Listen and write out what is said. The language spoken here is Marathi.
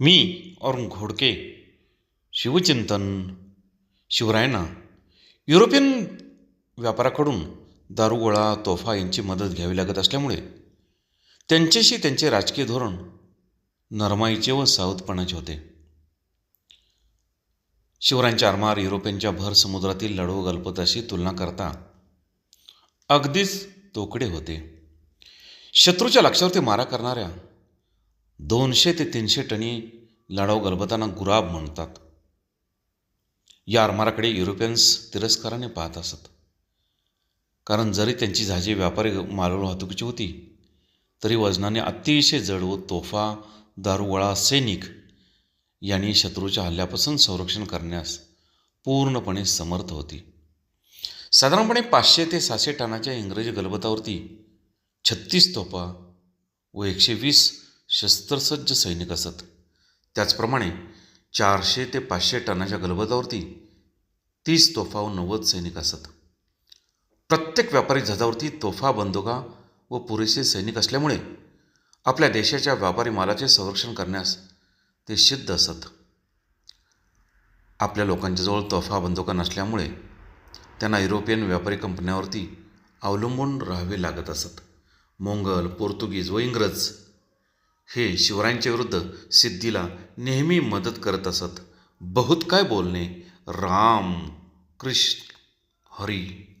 मी अरुण घोडके शिवचिंतन शिवरायांना युरोपियन व्यापाराकडून दारुगोळा तोफा यांची मदत घ्यावी लागत असल्यामुळे त्यांच्याशी त्यांचे राजकीय धोरण नरमाईचे व सावधपणाचे होते. शिवरायांच्या आरमार युरोपियनच्या भर समुद्रातील लढो गल्पताशी तुलना करता अगदीच तोकडे होते. शत्रूच्या लक्षावरती मारा करणाऱ्या दोनशे ते तीनशे टनी लढाऊ गलबतांना गुराब म्हणतात. या आरमाराकडे युरोपियन्स तिरस्काराने पाहत असत. कारण जरी त्यांची झाजी व्यापारी मालवाहतुकीची वाहतुकीची होती तरी वजनाने अतिशय जड व तोफा दारुगोळा सैनिक यांनी शत्रूच्या हल्ल्यापासून संरक्षण करण्यास पूर्णपणे समर्थ होती. साधारणपणे पाचशे ते सहाशे टनाच्या इंग्रजी गलबतावरती छत्तीस तोफा व एकशे वीस शस्त्रसज्ज सैनिक असत. त्याचप्रमाणे चारशे ते पाचशे टनाच्या गलबजावरती तीस तोफा व नव्वद सैनिक असत. प्रत्येक व्यापारी जहाजावरती तोफा बंदुका व पुरेसे सैनिक असल्यामुळे आपल्या देशाच्या व्यापारी मालाचे संरक्षण करण्यास ते सिद्ध असत. आपल्या लोकांच्याजवळ तोफा बंदुका नसल्यामुळे त्यांना युरोपियन व्यापारी कंपन्यांवरती अवलंबून राहावे लागत असत. मोंगल पोर्तुगीज व इंग्रज हे शिवरायांच्या विरुद्ध सिद्धीला नेहमी मदत करत असत. बहुत काय बोलणे? राम कृष्ण हरी.